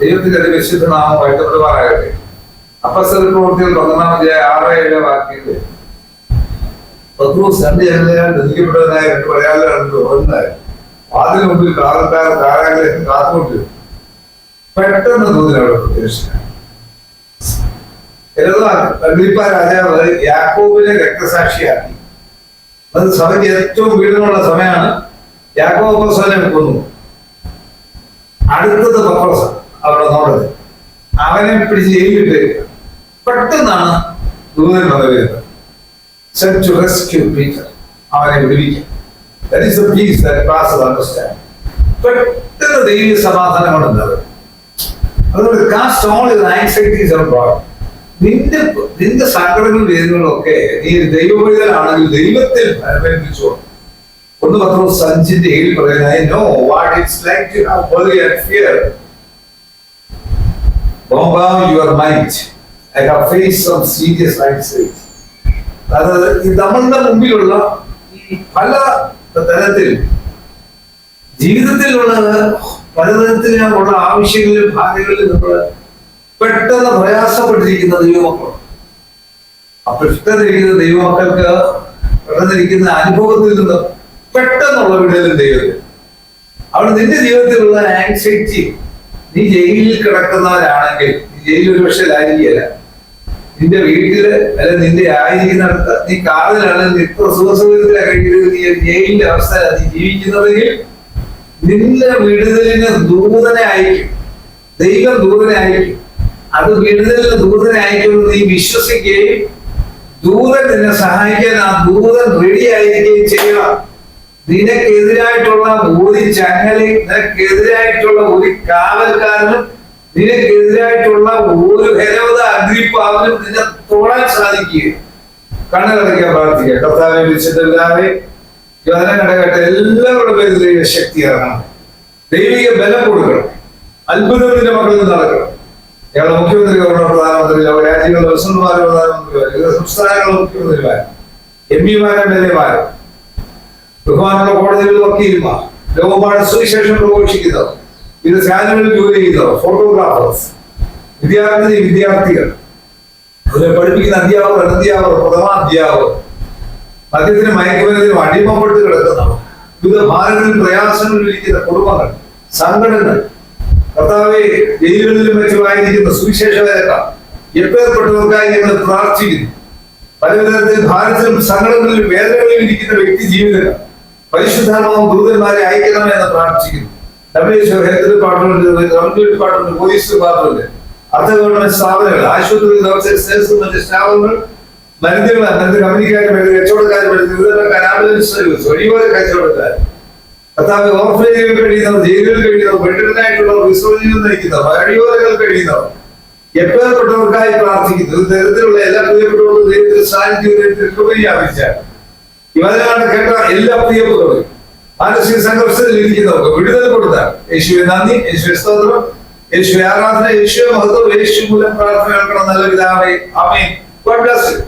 ദൈവത്തിന്റെ അതിവിശുദ്ധ നാമം വാഴ്ത്തപ്പെടുവാനാകട്ടെ അപ്പസ്തല പ്രവൃത്തികൾ പന്ത്രണ്ടാം അധ്യായ ആറ് ഏഴ് വാക്യങ്ങൾ പത്രോസ് രണ്ട് ജനതയാൽ ബന്ധിക്കപ്പെട്ടതിനായ രണ്ട് പറയാതെ ഒന്ന് വാതിന് മുമ്പിൽ കാലക്കാർ കാരാഗ്രഹം കാത്തുകൊണ്ട് പെട്ടെന്ന് തോന്നിനവിടെ പ്രത്യക്ഷനായി. അഗ്രിപ്പ രാജാവ് യാക്കോബിനെ രക്തസാക്ഷിയാക്കി. അത് സഭയ്ക്ക് ഏറ്റവും വീടുമുള്ള സമയമാണ്. യാക്കോബ് പ്രസവനെ കൊന്നു. അടുത്തത് പത്രോസ്. അവിടെ അവനെ പിടിച്ച് ജയിലിട്ട് പെട്ടെന്നാണ്. അവനെ വിടുവിക്കും. സമാധാനം അതുകൊണ്ട് കാസ്റ്റ് സങ്കടങ്ങളും വേദനകളൊക്കെ നീ ദൈവപരിതലാണെങ്കിൽ ദൈവത്തിൽ അനുബന്ധിച്ചോ ഒന്ന് പത്രം സഞ്ചിന്റെ ഏഴ് no what like fear. Your mind. I have faced some serious anxiety. അതായത് ഈ നമ്മളുടെ മുമ്പിലുള്ള പല തരത്തിൽ ജീവിതത്തിലുള്ള പലതരത്തിലുള്ള ആവശ്യങ്ങളിലും ഭാര്യകളിലും നമ്മൾ പെട്ടെന്ന് പ്രയാസപ്പെട്ടിരിക്കുന്ന ദൈവമക്കൾ ആ ദൈവമക്കൾക്ക് പെട്ടെന്നിരിക്കുന്ന അനുഭവത്തിൽ നിന്ന് പെട്ടെന്നുള്ള വിടലും ദൈവത്തിൽ അവിടെ നിന്റെ ജീവിതത്തിലുള്ള ആങ്സൈറ്റി നീ ജയിലിൽ കിടക്കുന്നവരാണെങ്കിൽ ജയിലിൽ ഒരു പക്ഷേ ആയിരിക്കില്ല നിന്റെ വീട്ടിൽ അല്ലെ നിന്റെ ആയിരിക്കുന്നിടത്ത് നീ കാറിലാണെങ്കിൽ ഇത്ര സുഖസുഖത്തിലാണ് നീ ജയിലിന്റെ അവസ്ഥ നീ ജീവിക്കുന്നതെങ്കിൽ നിന്റെ വിടുതലിന് ദൂതനെ അയക്കും ദൈവം ദൂതനെ അയക്കും അത് വിടുതലിന് ദൂതനെ അയക്കുമെന്ന് നീ വിശ്വസിക്കുകയും ദൂതൻ നിന്നെ സഹായിക്കാൻ ആ ദൂതൻ റെഡി ആയിരിക്കുകയും ചെയ്യണം നിനക്കെതിരായിട്ടുള്ള ഒരു ചങ്ങലി നിനക്കെതിരായിട്ടുള്ള ഒരു കാവൽക്കാരനും നിനക്കെതിരായിട്ടുള്ള ഒരു ഹരവത അഗ്രിപ്പാവനും നിന്നെ തൊടാൻ സാധിക്കുക കണ്ണുകളടയ്ക്കാൻ പ്രാർത്ഥിക്കുക. കർത്താവെ വിളിച്ചിട്ടെല്ലാവരെ യോധന കണ്ടകട്ടെ എല്ലാവരുടെ പേരിൽ ശക്തി ഇറങ്ങണം. ദൈവിക ബലം കൊടുക്കണം. അത്ഭുതത്തിന്റെ മക്കളിൽ നടക്കണം. ഞങ്ങളുടെ മുഖ്യമന്ത്രി ഗവർണർ പ്രധാനമന്ത്രി അവർ രാജ്യങ്ങളുടെ പ്രസിഡന്റുമാരുടെ പ്രധാനമന്ത്രിമാരും വിവിധ സംസ്ഥാനങ്ങളുടെ മുഖ്യമന്ത്രിമാർ എം പിമാരും എൽ എമാരും ബഹുമാനുള്ള കോടതികളിൽ വക്കീൽമാർ ലോകമാണ് സുവിശേഷം പ്രഘോഷിക്കുന്നവർ ഇത് ചാനലുകളിൽ ജോലി ചെയ്യുന്നവർ ഫോട്ടോഗ്രാഫേഴ്സ് വിദ്യാർത്ഥി വിദ്യാർത്ഥികൾ. അതിനെ പഠിപ്പിക്കുന്ന അധ്യാപകർ അനധ്യാപകർ പ്രഥമാധ്യാപകർ മദ്യത്തിനും മയക്കുമരുന്നിനും അടിമപ്പെട്ട് കിടക്കുന്നവർ. വിവിധ ഭാരങ്ങളിൽ പ്രയാസങ്ങളിൽ ഇരിക്കുന്ന കുടുംബങ്ങൾ സംഘടനകൾ. കർത്താവെ ജയിലുകളിലും മറ്റുമായിരിക്കുന്ന സുവിശേഷവേദക്കാർ എപ്പേർപ്പെട്ടവർക്കായി ഞങ്ങൾ പ്രാർത്ഥിക്കുന്നു. പലവിധത്തിൽ ഭാരതത്തിലും സംഘടനകളിലും വേദനകളിലും ഇരിക്കുന്ന വ്യക്തി ജീവിതങ്ങൾ പരിശുദ്ധാത്മാവും ദൂതന്മാരെ അയക്കണമെന്ന് പ്രാർത്ഥിക്കുന്നു. W health government department police department അർദ്ധ ഗവൺമെന്റ് സ്ഥാപനങ്ങൾ ആശുപത്രി മറ്റ് സ്ഥാപനങ്ങൾ മരുന്നുകൾ മരുന്ന് കമ്പനിക്കാർ മരുന്ന് വിതരണക്കാർ ആംബുലൻസ് സർവീസ് വഴിയോര കച്ചവടക്കാർ. കർത്താവ് ഓർഫനേജുകൾ കഴിയുന്നവർ ജയിലുകൾ കഴിയുന്നവർ പെട്ടെന്നായിട്ടുള്ളവർ വിശ്വജീവിതം നയിക്കുന്നവർ വഴിയോരങ്ങൾ കഴിയുന്നവർ എപ്പോഴപ്പെട്ടവർക്കായി പ്രാർത്ഥിക്കുന്നു. തരത്തിലുള്ള എല്ലാ പ്രിയപ്പെട്ടവർക്കും ദൈവത്തിന്റെ സാന്നിധ്യം വ്യാപിച്ചാൽ ഇവരാണ് കേട്ട എല്ലാ പ്രിയപ്പെട്ടവരും മാനസിക സംഘർഷത്തിൽ ഇരിക്കുന്നവർക്ക് വിടുതൽ കൊടുത്താൽ യേശുവെ നന്ദി യേശുവെ സ്തോത്രം യേശുവെ ആരാധന യേശുവെ മഹത്വം യേശു മൂലം പ്രാർത്ഥന കേൾക്കണം നല്ല പിതാവേ. ആമേൻ. God bless you